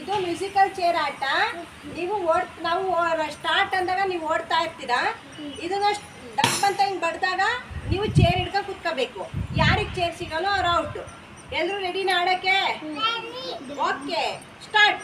ಇದು musical chair ಆಟ. ನೀವು ಓಡ್ ನಾವು ಸ್ಟಾರ್ಟ್ ಅಂದಾಗ ನೀವು ಓಡ್ತಾ ಇರ್ತೀರಾ? ಇದನ್ನ ಡಪ್ ಅಂತ ಹಿಂಗೆ ಬಡ್ದಾಗ ನೀವು ಚೇರ್ ಹಿಡ್ಕೊ ಕುತ್ಕೋಬೇಕು. ಯಾರಿಗೆ ಚೇರ್ ಸಿಗಲ್ಲೋ ಅವ್ರು ಔಟು. ಎಲ್ಲರೂ ರೆಡಿನ ಆಡೋಕ್ಕೆ? ಓಕೆ ಸ್ಟಾರ್ಟ್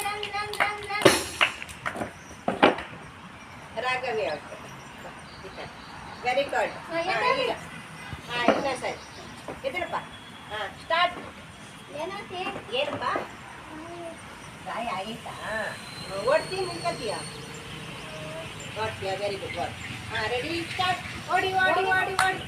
ರಾಘವಿ ಆಗ್ತದೆ. ವೆರಿ ಗುಡ್ ಹಾಂ. ಈಗ ಹಾಂ ಇಲ್ಲ ಸರಿ. ಇದ್ರಪ್ಪ. ಹಾಂ ಸ್ಟಾರ್ಟ್ ಏನಪ್ಪ? ಗಾಯ ಆಗಿತ್ತಾ ಓಡ್ತೀನಿ ನಿಂತ್ಕೊತೀಯ ಓಡ್ತೀಯ? ವೆರಿ ಗುಡ್ ಓಡ್. ಹಾಂ ರೆಡಿ ಸ್ಟಾರ್ಟ್ ಓಡಿ ಓಡಿ ಓಡಿ ಓಡಿ.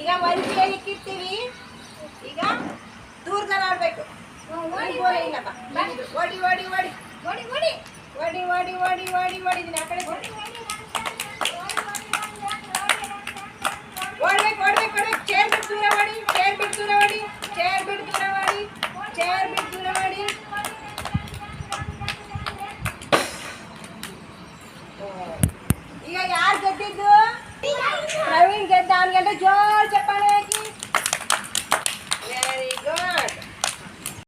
ಈಗ ಒಂದು ಕೈ ಇಕ್ಕಿರ್ತೀವಿ ಈಗ ದೂರದಲ್ಲಿ ಆಡ್ಬೇಕು ಓಡಿ ಓಡಿ ಓಡಿ ಓಡಿ ಓಡಿ ಓಡಿ ಓಡಿ ಓಡಿ ಓಡಿ ಓಡಿ ಓಡಿ ಕಡೆ Ate, go. Praveen, get down. Get. George, చెప్పండి